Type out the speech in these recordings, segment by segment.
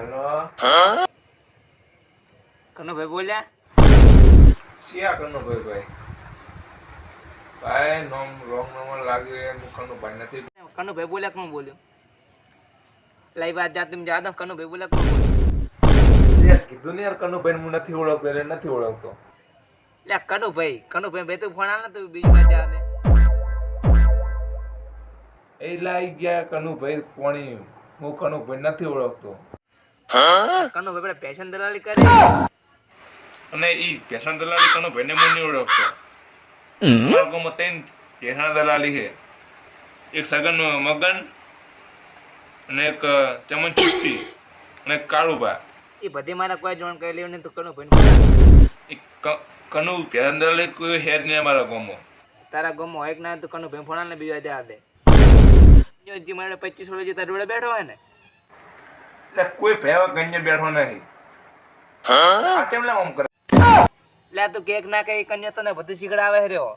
હાલો. કનુભાઈ બોલ્યા? શિયા કનુભાઈ ભાઈ? ભાઈ નોમ રોંગ નંબર લાગ્યો એમ કનુભાઈ નથી. કનુભાઈ બોલ્યા કોણ બોલ્યો? લઈ વાત જાત તમે જાદવ કનુભાઈ બોલ્યા કોણ બોલ્યો? કીધું ને યાર કનુભાઈ હું નથી ઓળખતો એટલે નથી ઓળખતો. લે કનુભાઈ કનુભાઈ બે તું ફોન આલે તો બીજી વાત જાતે. એ લાઈ ગયા કનુભાઈ કોણી હું કનુભાઈ નથી ઓળખતો. કનુભાઈ પેલા પેશન દલાલી કરી અને ઈ પેશન દલાલી કનુભાઈ ને મને નહીં ઓળખતો. મારા ગામમાં ત્રણ પેશન દલાલી છે. એક સગન મગન અને એક ચમન ચુસ્તી અને એક કાળુબા એ બધી મારા કોઈ જોણ કરી લેવું નહીં તો કનો ભાઈ કનુ પેશન દલાલી કોઈ હેર નહીં મારા ગોમો તારા ગમો હોય કે ના તો કનુ ભાઈ ફોણા ને બીજા દે આ દે જો જી મારે પચીસ વર્ષ જે તારા બેઠો હોય ને એટલે કોઈ ભેવા કન્યા બેઠો નહીં આ કેમ લે આમ કરે? લે તું કેક ના કઈ કન્યા તને બધું શીખડાવે રહ્યો.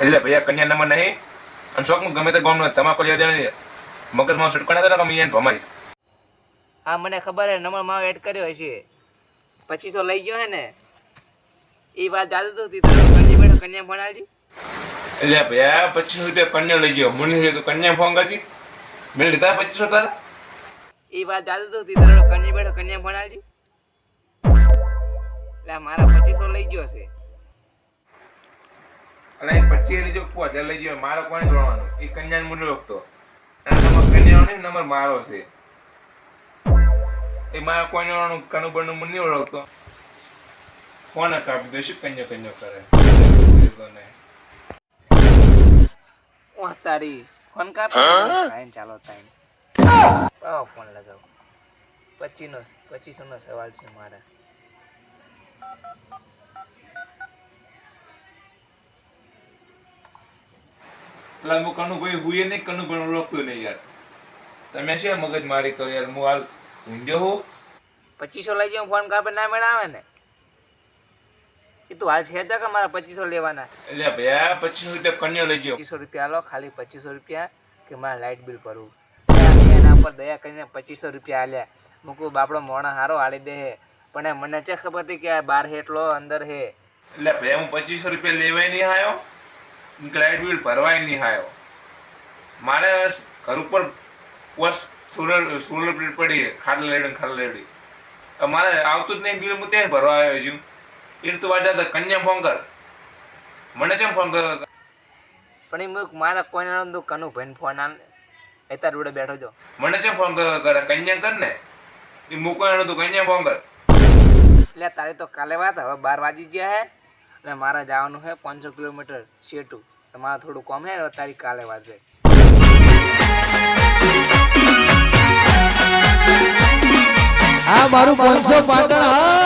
એટલે ભૈયા કન્યા નંબર નહીં. અને શોખ ગમે તે ગોમ તમાકુ યાદ નહીં. મગજમાં સુટકણા હતા ને કે મેં ભમાઈ હા મને ખબર હે નંબરમાં એડ કર્યો હશે. પચીસો લઈ ગયો હે ને. એ વાત જાદુ તો તી તારો કન્યા બેઠો કન્યા ફોન એટલે ભૈયા પચીસો રૂપિયા કન્યા લઈ ગયો. મને તો કન્યા ફોન કરજી. મેં લીધા પચીસો તારા એ વાત જાદુ તો તી તારો કન્યા બેઠો કન્યા ફોન આલજી લે મારા પચીસો લઈ ગયો છે. અને એ પચીસ લઈ પાંચ લઈ ગયો મારો કોણ જોડવાનું એ કન્યા ને મુની રોકતો અને નંબર કન્યાનો નહીં નંબર મારો છે. એ મારા કોણ ઓળખવાનું કનુ બનુ મુની ઓળખતો. ફોન કાપી દે? શું કન્યા કન્યા કરે. ઓહ તારી ફોન કાપી? ચાલો ટાઈમ પાવ ફોન લગાવ. પચીનો પચીસો નો સવાલ છે મારા. પેલા હું કનુભાઈ હુએ નહીં કનુભાઈ ઓળખતો નહીં યાર. તમે છે મગજ મારી કરો યાર હું હાલ ઊંઘ્યો હું પચીસો લઈ જાઉં ફોન કાપે ના મેળાવે ને? એ તું હાલ છે કે મારા પચીસો લેવાના? એટલે ભાઈ પચીસ રૂપિયા કન્યા લઈ ગયો પચીસો રૂપિયા લો ખાલી પચીસો રૂપિયા કે મારા લાઇટ બિલ ભરવું? એના પર દયા કરીને પચીસો રૂપિયા આલ્યા. મૂકું બાપડો મોણા હારો આલી દે હે. પણ મને ચે ખબર હતી કે આ બાર હેટલો અંદર હે. એટલે ભાઈ હું પચીસો રૂપિયા લેવાય નહીં આવ્યો લાઇટ બિલ ભરવાય નહીં આવ્યો મારે ઘર ઉપર વર્ષ સોલર સોલર પ્લેટ પડી ખાડ લેડી ખાડ હવે મારે આવતું જ નહીં બિલ હું ત્યાં ભરવા આવ્યો છું? એ તું વાંચા તો કન્યા ફોન કર. મને કેમ ફોન કર પણ એ મારા કોઈને નતું કનું ભાઈને ફોન આલ. એ તાર જોડે બેઠો જો મને કેમ ફોન કરે કન્યા કર ને. એ મૂકો એનું તું કન્યા ફોન કર. એટલે તારી તો કાલે વાત હવે બાર વાગી ગયા હે. અને મારે જવાનું છે પાંચસો કિલોમીટર સેટુ તમારે મારે થોડું કોમ હે તારી કાલે વાત છે. હા મારું પાંચસો પાટણ હા.